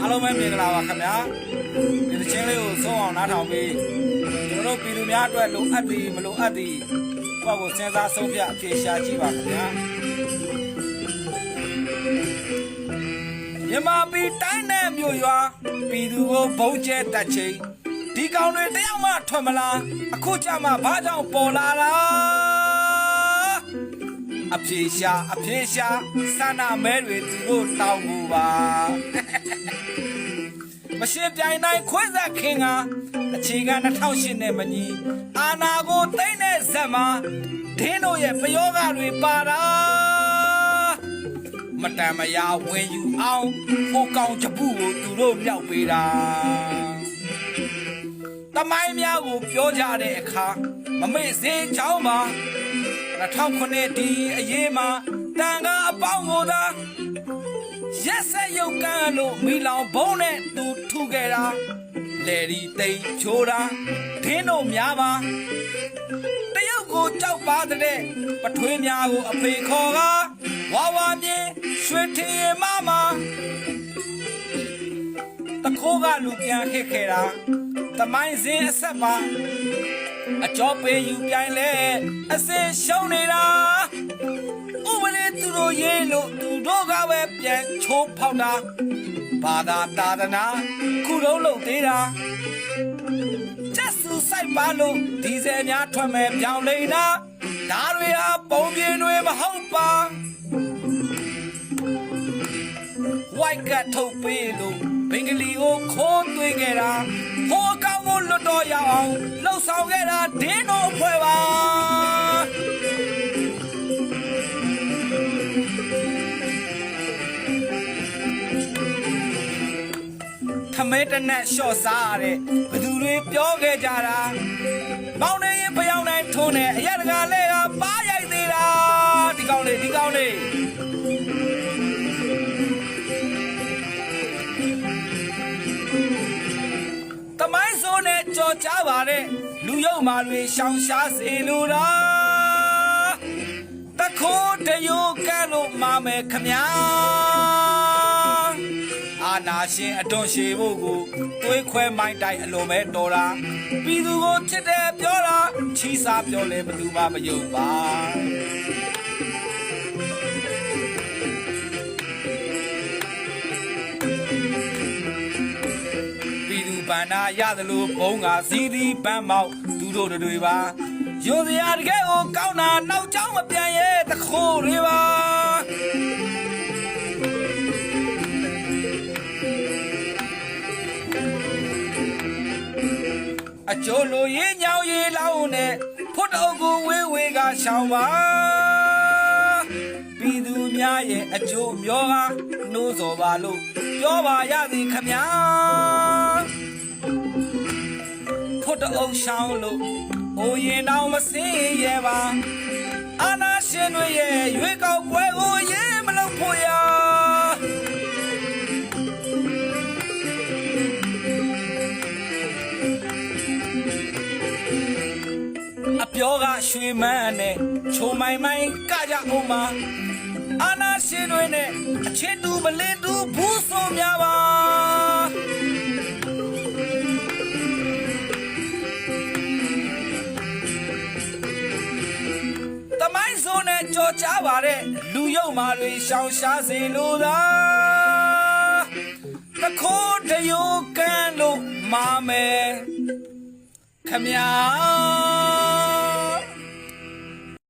အားလုံးပဲမင်္ဂလာပါခင်ဗျာဒီတစ်ချင်းလေးကိုဆုံးအောင်နားထောင်ပြီးကျွန်တော်တို့ပြည်သူများအတွက်လိုအပ်သည်မလိုအပ်သည်ကိုယ့်ကိုစဉ်းစားဆုံးဖြတ်အဖြေရှာကြည့်ပါခင်ဗျာမြန်မာပြည်တိုင်းနဲ့မြို့ရွာပြည်သူကိုဘုံကျဲတက်ချိန်ဒီကောင်တွေတယောက်မှထွက်မလားအခုကြမှာဘာကြောင့်ပေါ်လာလား အဖြေရှာအဖြေရှာစန္ဒမဲတွေသူတို့တောင်းမှုပါမရှင်းပြိုင်နိုင်ခွင့်ဆက်ခင်ကအခြေခံ2008နဲ့မညီအာနာကိုသိမ့်တဲ့ဇက်မှာဒင်းတို့ရဲ့ပယောဂတွေပါတာမတန်မရာဝင်ယူအောင်ဟိုကောင်ချပုကိုသူတို့မြောက်ပေးတာတမိုင်းများကိုပြောကြတဲ့အခါမမေ့စေချောင်းပါ 2009ဒီအရေးမှာတန်ခါအပေါင်းကိုသာရက်ဆက်ရုပ်ကန်းလို့မိလောင်ဘုံနဲ့သူထုခဲ့တာလေဒီတိတ်ချိုးတာဒင်းတို့များပါတရုတ်ကိုကြောက်ပါတဲ့ပထွေးများကိုအဖေခေါ်ကဝါဝါမြေရွှေထင်းရမမတခိုးကလူပြန်ခက်ခဲ့တာတမိုင်းစင်းအဆက်ပါ အကျော်ပေးယူပြိုင်လဲအစင်ရှုံးနေတာဥပဒေသူတို့ရေးလို့သူတို့ကပဲပြန်ချိုးဖောက်တာဘာသာတာသနာခုတော့လုပ်သေးတာကျက်စုဆိုင်ပါလို့ဒီဇယ်များထွက်မဲ့ပြောင်းလိမ့်တာဒါတွေဟာပုံပြင်းတွေမဟုတ်ပါဝိုက်ကတ်ထုတ်ပေးလို့ဘင်္ဂလီကိုခိုးသွင်းခဲ့တာဟိုအကောင်ကို လွတ်တော်ရအောင်လှုပ်ဆောင်ခဲ့တာဒင်းတော်ဖွဲ့ပါထမဲတနက်လျှော့စားရတဲ့ဘသူတွေပြောခဲ့ကြတာမောင်နေရင်ဖျောင်းနိုင်ထုံးနေအရက်တကာလဲကပါရိုက်သေးတာဒီကောင်လေးဒီကောင်လေး နဲ့ကြော်ကြပါတဲ့လူယုံမာတွေရှောင်ရှားစေလိုတာတခိုးတယိုကဲလို့မာမယ်ခမညာအာနာရှင်အတွန်ရှည်ဖို့ကိုတွေးခွဲမိုင်းတိုက်အလိုပဲတော်တာပြည်သူကိုချစ်တယ်ပြောတာချီးစားပြောလဲဘယ်သူမှမယုံပါ န္နာရသလိုဘုံကစီးဒီပန်းမောက်သူတို့တွေပါရိုစရာတကယ်ကိုကောင်းတာနောက်ကျောင်းမပြန်ရဲ့တခိုးတွေပါအကျိုးလိုရေးညောင်ရေးလောင်းနဲ့ဖွတ်တော်ကိုဝေးဝေးကရှောင်းပါပြည်သူများရဲ့အကျိုးမျိုးကနှိုးစော်ပါလို့ပြောပါရသည်ခမညာဖို့တ အုပ်ရှောင်းလို့ဟိုရင်တော့မစင်းရဲပါအာနာရှင်တွေရဲ့ရွေးကောက်ပွဲကိုရေးမလုပ်ဖို့ရအပြောကရွှေမန်းနဲ့ချိုမိုင်မိုင်ကကြအောင်ပါအာနာရှင်တွေနဲ့အချစ်တူမလင်းတူဘူးဆိုများပါ မိုင်းစုံနဲ့ကြော်ကြပါတဲ့လူယုံမာတွေရှောင်ရှားစေလိုသာတခိုးတယိုကန်းလို့မာမယ်ခမညာ